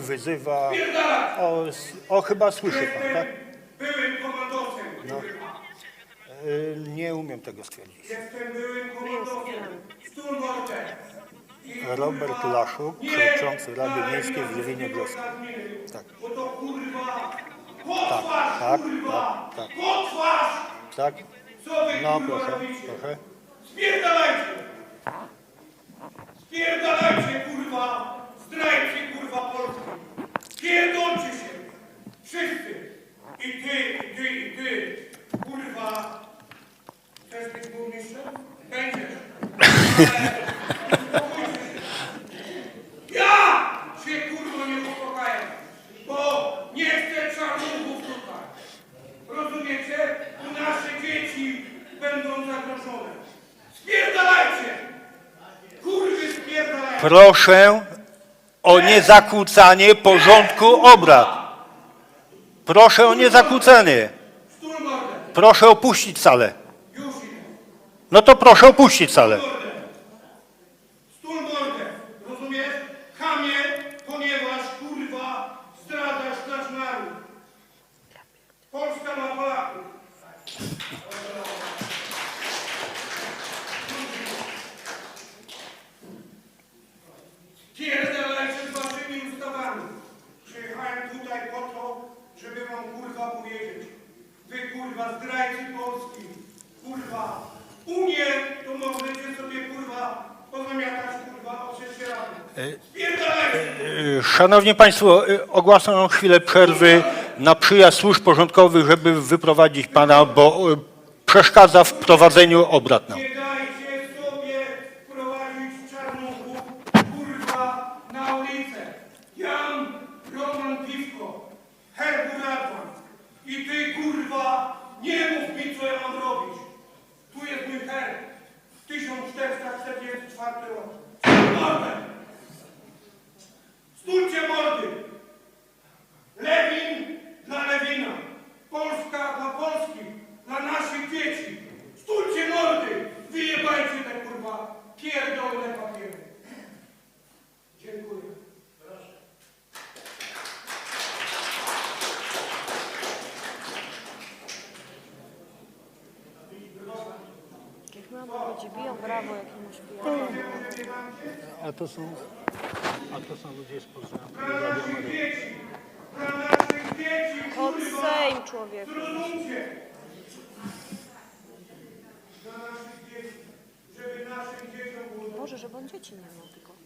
wyzywa. O, o chyba słyszy pan, tak? Byłym komandosem. No. Y, Nie umiem tego stwierdzić. Jestem byłym komandosem. Robert Laszuk, przewodniczący Rady Miejskiej w Żywinie gminy. Tak. Bo to tak, kurwa, tak, tak. Tak? Co wy No kurwa proszę, robicie? proszę. Spierdalajcie! Spierdalajcie, kurwa! Zdrajcie, kurwa, Polski! Pierdolcie się! Wszyscy! I ty, ty, ty! Kurwa! Chcesz być burmistrzem? Będziesz! Ale. Ja się, kurwa, nie uspokajam! Bo nie chcę czarnków tutaj! Rozumiecie? Tu nasze dzieci będą zagrożone. Spierdalajcie! Kurwy spierdalajcie! Proszę o niezakłócanie porządku obrad. Proszę o niezakłócenie. Proszę opuścić salę. No to proszę opuścić salę. Pierdalajcie z waszymi ustawami. Przyjechałem tutaj po to, żeby wam kurwa powiedzieć. Wy kurwa zdrajcy Polski. Kurwa. Unię to możecie sobie kurwa pozamiatać kurwa o prześcieradło. Spierdalajcie! Y, Szanowni Państwo, ogłaszam chwilę przerwy na przyjazd służb porządkowych, żeby wyprowadzić Pana, bo przeszkadza w prowadzeniu obrad nam. Kurwa, nie mów mi, co ja mam robić. Tu jest mój herb. 1444 rok. Mordę! znowu ludzie biją brawo jakiemuś pijanowi. A to są, a to są ludzie z Poznania. Pod Sejm człowieku. Boże, żeby on dzieci nie miał tylko.